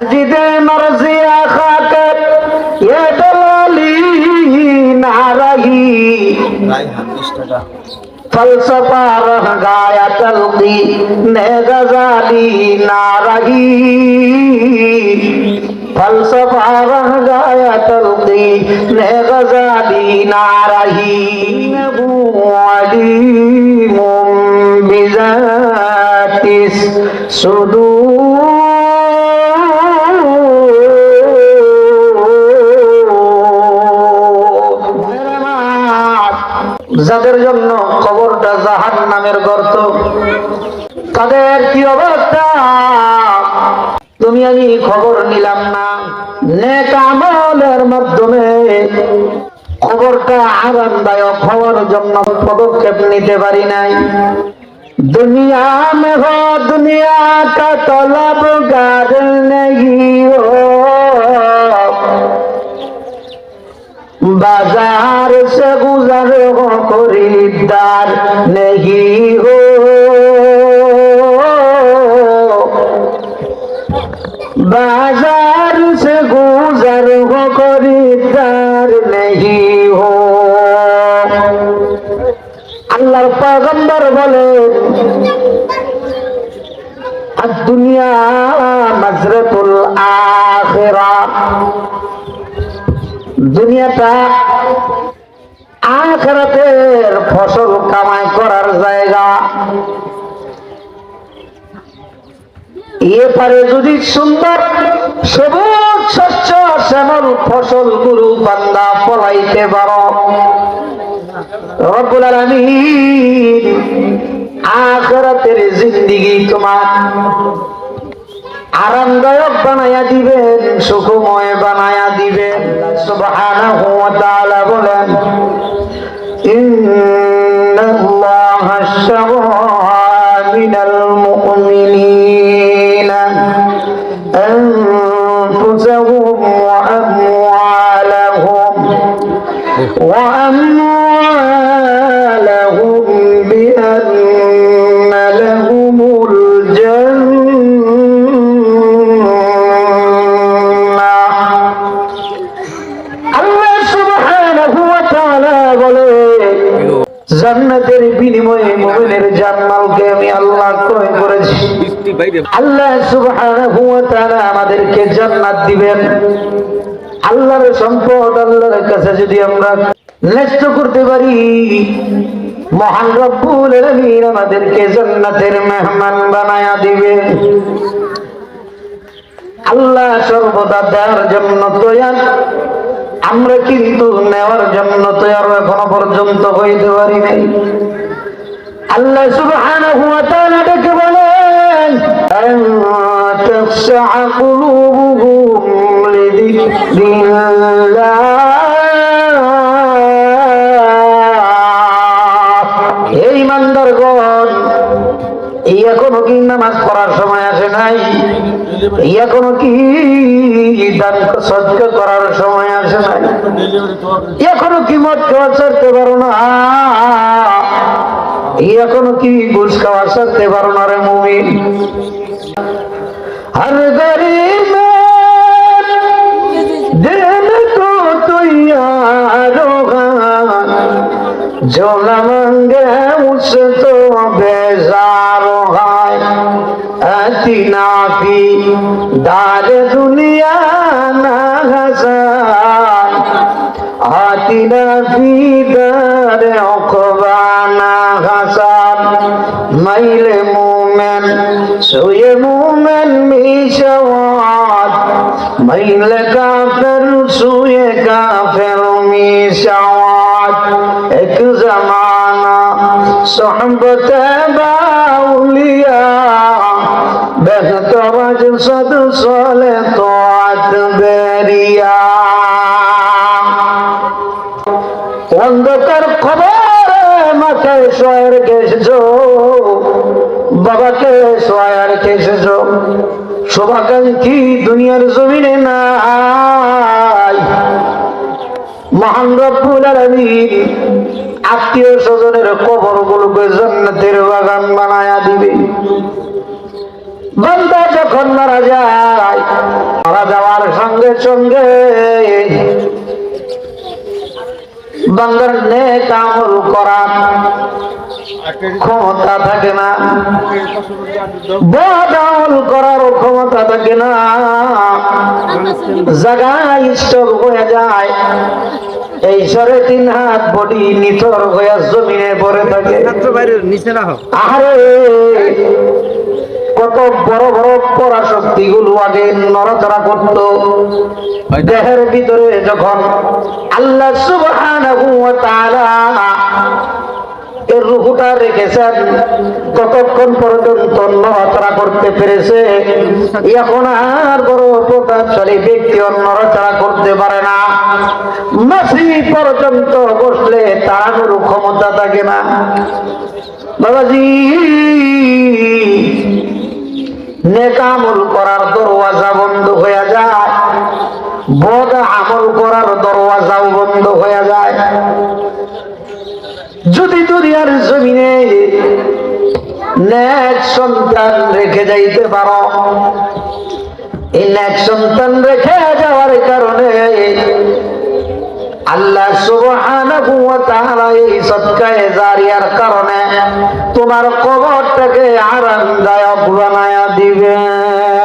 जिदे मर्ज़ी आखा कर, ये दलाली ना रही। फलसफा रह गया तलकी ने गजाली ना रही। फलसफा रह गया तलकी ने गजाली ना रही। मुम बिजातिस सुदू যাদের জন্য কবরটা জাহান নামের গর্ত, তাদের কি অবস্থা? তুমি আমি খবর নিলাম না। নেক মাধ্যমে খবরটা আরামদায়ক খবর জন্য পদক্ষেপ নিতে পারি নাই। দুনিয়া মে হো দুনিয়া কা তলব গার নেই বাজার नहीं हो बाजार से गुजर हो खरीदार नहीं हो আল্লাহর পয়গম্বর বলেন আর দুনিয়া মাজরাতুল আখিরা দুনিয়াটা আখরাতের ফসল কামাই করার জায়গা। এ পারে যদি সুন্দর সবুজ শস্য শ্যামল ফসল গুরু বান্দা ফলাইতে পারো। রব্বুল আলামিন আখিরাতের জিন্দেগি তোমার আরামদায়ক বানায়া দিবেন, সুখময় বানায়া দিবেন। সুবহানাহু ওয়া তাআলা বলেন يرتضى من المؤمنين أن বিনিময়ে মুমিনের জান্নাতকে আমি আল্লাহ ক্রয় করেছি। আল্লাহ সুবহানাহু ওয়া তাআলা আমাদেরকে জান্নাত দিবেন। আল্লাহর সম্পদ আল্লাহর কাছে যদি আমরা নষ্ট করতে পারি মহান রব্বুল আলামিন আমাদেরকে জান্নাতের মেহমান বানায়া দিবে। আল্লাহ সর্বদা দেওয়ার জন্য তৈয়ার। আমরা কিন্তু নেওয়ার জন্য তৈয়ার এখনও পর্যন্ত হইতে পারি নাই। আল্লাহ সুবহানাহু ওয়া তাআলা ডেকে বলেন তাখশা কুলুবুহুম লিযিকরিল্লাহ। এই ইমানদারগণ এখনও কি নামাজ পড়ার সময় আসে নাই? এখনও কি দান সৎকার করার সময় আসে নাই? এখনও কি খাওয়া ছাড়তে পারো না? এখনও কি ঘুষ খাওয়া সারতে পারো না রে মুমিন? আর গরিব জোলা তো বেজার অতি নাপি দার দুনিয়া না হাসান অতি নাপি মাইলে মোমেন, শুয়ে মোমেন মিশাওয়াত। মাইলে কাফের, শুয়ে কাফের মিশাওয়াত। এক জমানা বাউলিয়া বেহতর সদ সলে তোয়াত বেরিয়া। অন্ধকার খবর মাথায় শয়ের গেছো বাবাকে শয়ের গেছো শোভাকাঙ্ক্ষী দুনিয়ার জমিনে নাই? মহান রব্বুল আত্মীয় স্বজনের কবর গুলোকে জান্নাতের বাগান বানায়া দিবে। বান্দা যখন মারা যায় সঙ্গে সঙ্গে বান্দার নেক আমল করার ক্ষমতা থাকে না। বদ আমল করার ক্ষমতা থাকে না। জায়গায় স্টক হয়ে যায়। এই সরে তিন হাত বডি নিথর হয়ে জমিনে পড়ে থাকে। আরে কত বড় বড় পরাশক্তি গুলো আগে নড়াচড়া করত। দেহের ভিতরে যখন আল্লাহ সুবহানাহু ওয়া এর রুহুটা রেখেছেন ততক্ষণ পর্যন্ত নড়াচড়া করতে পেরেছে? এখন আর বড় প্রতাপশালী ব্যক্তি আর নড়াচড়া করতে পারে না। মাসি পর্যন্ত বসলে তার ক্ষমতা থাকে না। বাবাজি, নেকামল দুনিয়ার জমিনে সন্তান রেখে যাইতে পারো। এই নেক সন্তান রেখে যাওয়ার কারণে আল্লাহ সুবহানাহু ওয়া তাআলা এই সদকায়ে জারিয়ার কারণে তোমার কবরটাকে আরামদায়ক বানায়া দিবেন।